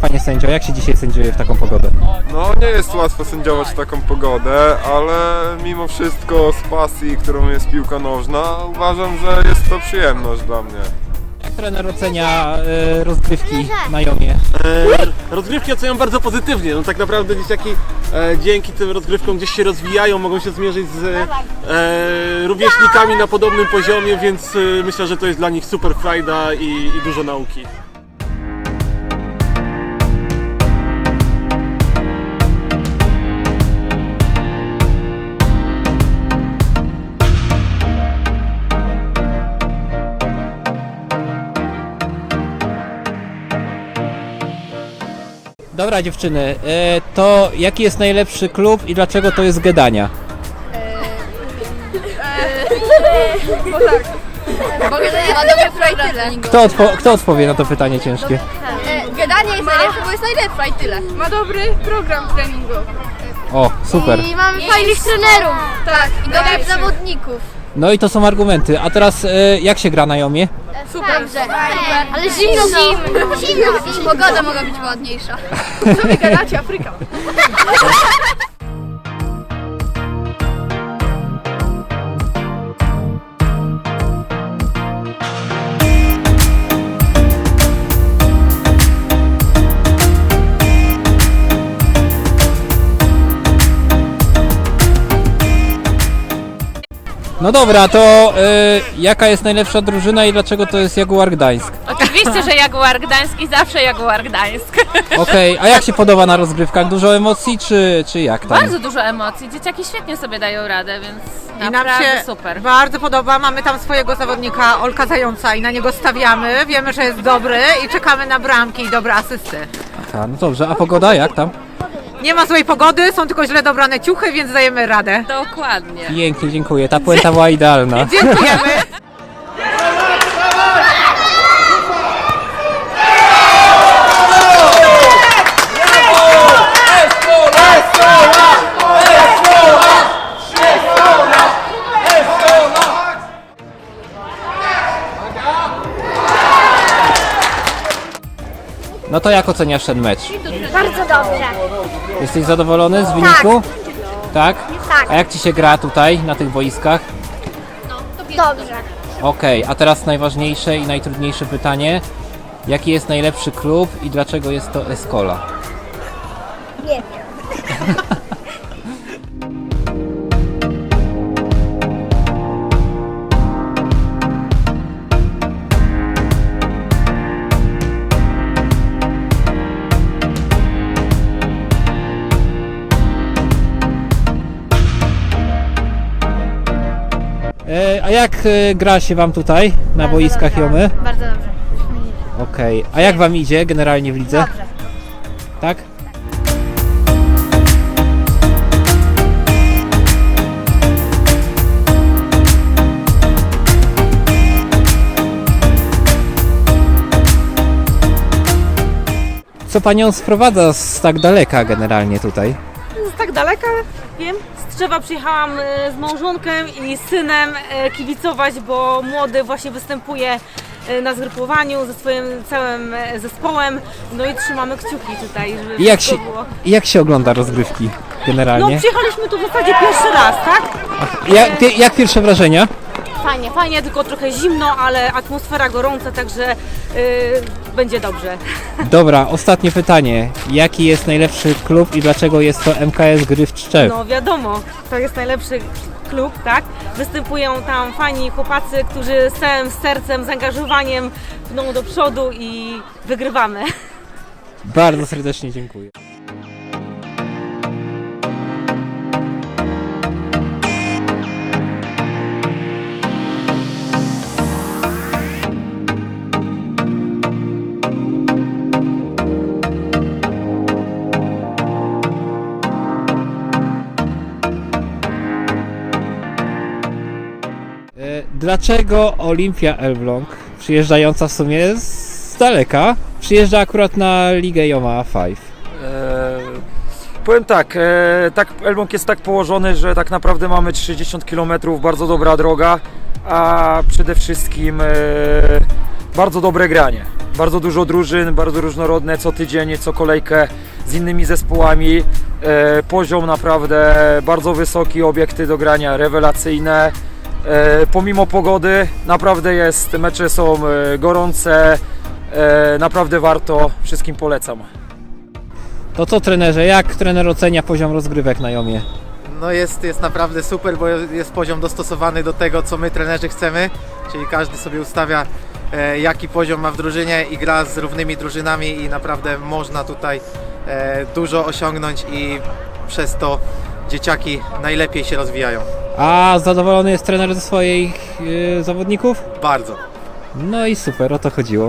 panie sędzio, jak się dzisiaj sędziuje w taką pogodę? No nie jest łatwo sędziować w taką pogodę, ale mimo wszystko z pasji, którą jest piłka nożna, uważam, że jest to przyjemność dla mnie. Jak trener ocenia e, rozgrywki na Jomie? E, rozgrywki oceniam bardzo pozytywnie. No tak naprawdę dzieciaki e, dzięki tym rozgrywkom gdzieś się rozwijają, mogą się zmierzyć z e, rówieśnikami na podobnym poziomie, więc e, myślę, że to jest dla nich super frajda i, i dużo nauki. Dobra dziewczyny, e, to jaki jest najlepszy klub i dlaczego to jest Gedania? Bo ma Kto, odpo- kto odpowie na to pytanie ciężkie? Gedanie jest najlepsze, bo jest najlepsza i tyle. Ma dobry program treningowy. O, super. I mamy fajnych trenerów. Tak, i dobrych zawodników. No i to są argumenty. A teraz e, jak się gra na Jomie? Super. Dobrze. Ale zimno. Zimno. Zimno. I pogoda mogła być ładniejsza. Co wy gadacie, Afryka? No dobra, to e, jaka jest najlepsza drużyna i dlaczego to jest Jaguar Gdańsk? Oczywiście, że Jaguar Gdańsk i zawsze Jaguar Gdańsk. Okej, a jak się podoba na rozgrywkach? Dużo emocji czy, czy jak tam? Bardzo dużo emocji. Dzieciaki świetnie sobie dają radę, więc I nam naprawdę się super. bardzo podoba. Mamy tam swojego zawodnika Olka Zająca i na niego stawiamy. Wiemy, że jest dobry i czekamy na bramki i dobre asysty. Aha, no dobrze, a pogoda jak tam? Nie ma złej pogody, są tylko źle dobrane ciuchy, więc dajemy radę. Dokładnie. Pięknie, dziękuję. Ta puenta była idealna. Dziękujemy. No to jak oceniasz ten mecz? Bardzo dobrze. Jesteś zadowolony z wyniku? Tak. Tak. A jak ci się gra tutaj, na tych boiskach? Dobrze. Okej, a teraz najważniejsze i najtrudniejsze pytanie. Jaki jest najlepszy klub i dlaczego jest to Escola? Nie wiem. E, a jak e, gra się wam tutaj, na boiskach Jomy? Bardzo dobrze. Okej, a jak wam idzie generalnie w lidze? Dobrze. Tak? Co panią sprowadza z tak daleka generalnie tutaj? z tak daleka, wiem. Z Trzewa przyjechałam e, z małżonkiem i synem e, kibicować, bo młody właśnie występuje e, na zgrupowaniu ze swoim całym zespołem. No i trzymamy kciuki tutaj, żeby I jak się, było. jak się ogląda rozgrywki No generalnie? przyjechaliśmy tu w zasadzie pierwszy raz, tak? Pie- jak pierwsze wrażenia? Fajnie, fajnie, tylko trochę zimno, ale atmosfera gorąca, także e, będzie dobrze. Dobra, ostatnie pytanie. Jaki jest najlepszy klub i dlaczego jest to MKS Gry w Czczew? No wiadomo, to jest najlepszy klub, tak? Występują tam fajni chłopacy, którzy z całym sercem, zaangażowaniem pną do przodu i wygrywamy. Bardzo serdecznie dziękuję. Dlaczego Olimpia Elbląg, przyjeżdżająca w sumie z daleka, przyjeżdża akurat na Ligę Yoma 5? E, powiem tak, e, tak, Elbląg jest tak położony, że tak naprawdę mamy 60 km, bardzo dobra droga, a przede wszystkim e, bardzo dobre granie. Bardzo dużo drużyn, bardzo różnorodne, co tydzień, co kolejkę z innymi zespołami. E, poziom naprawdę bardzo wysoki, obiekty do grania rewelacyjne. E, pomimo pogody, naprawdę jest, mecze są e, gorące, e, naprawdę warto, wszystkim polecam. To co trenerze, jak trener ocenia poziom rozgrywek na Jomie? No jest, jest naprawdę super, bo jest poziom dostosowany do tego, co my trenerzy chcemy, czyli każdy sobie ustawia e, jaki poziom ma w drużynie i gra z równymi drużynami i naprawdę można tutaj e, dużo osiągnąć i przez to dzieciaki najlepiej się rozwijają. A zadowolony jest trener ze swoich yy, zawodników? Bardzo. No i super, o to chodziło.